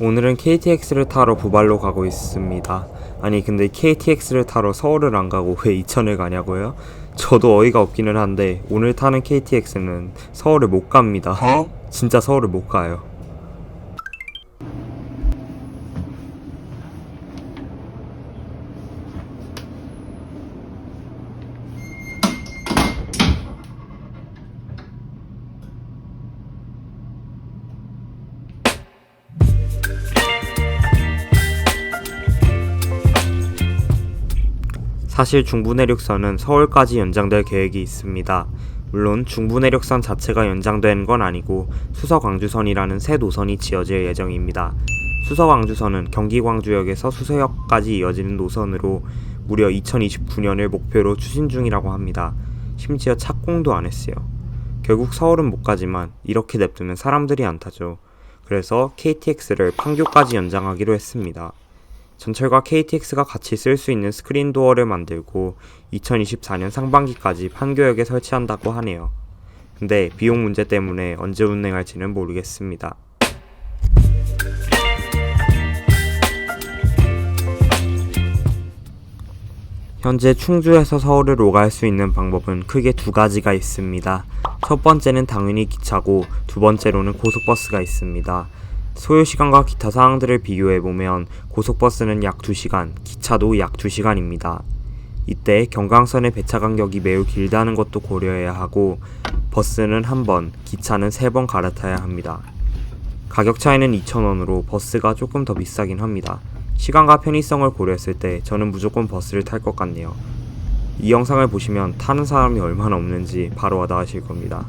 오늘은 KTX를 타러 부발로 가고 있습니다. 아니 근데 KTX를 타러 서울을 안 가고 왜 이천을 가냐고요? 저도 어이가 없기는 한데 오늘 타는 KTX는 서울을 못 갑니다. 진짜 서울을 못 가요. 사실 중부내륙선은 서울까지 연장될 계획이 있습니다. 물론 중부내륙선 자체가 연장된 건 아니고 수서광주선이라는 새 노선이 지어질 예정입니다. 수서광주선은 경기 광주역에서 수서역까지 이어지는 노선으로 무려 2029년을 목표로 추진 중이라고 합니다. 심지어 착공도 안 했어요. 결국 서울은 못 가지만 이렇게 냅두면 사람들이 안 타죠. 그래서 KTX를 판교까지 연장하기로 했습니다. 전철과 KTX가 같이 쓸 수 있는 스크린 도어를 만들고 2024년 상반기까지 판교역에 설치한다고 하네요. 근데 비용 문제 때문에 언제 운행할지는 모르겠습니다. 현재 충주에서 서울을 오갈 수 있는 방법은 크게 두 가지가 있습니다. 첫 번째는 당연히 기차고 두 번째로는 고속버스가 있습니다. 소요 시간과 기타 사항들을 비교해 보면 고속버스는 약 2시간, 기차도 약 2시간입니다. 이때 경강선의 배차 간격이 매우 길다는 것도 고려해야 하고 버스는 한 번, 기차는 세 번 갈아타야 합니다. 가격 차이는 2,000원으로 버스가 조금 더 비싸긴 합니다. 시간과 편의성을 고려했을 때 저는 무조건 버스를 탈 것 같네요. 이 영상을 보시면 타는 사람이 얼마나 없는지 바로 와닿으실 겁니다.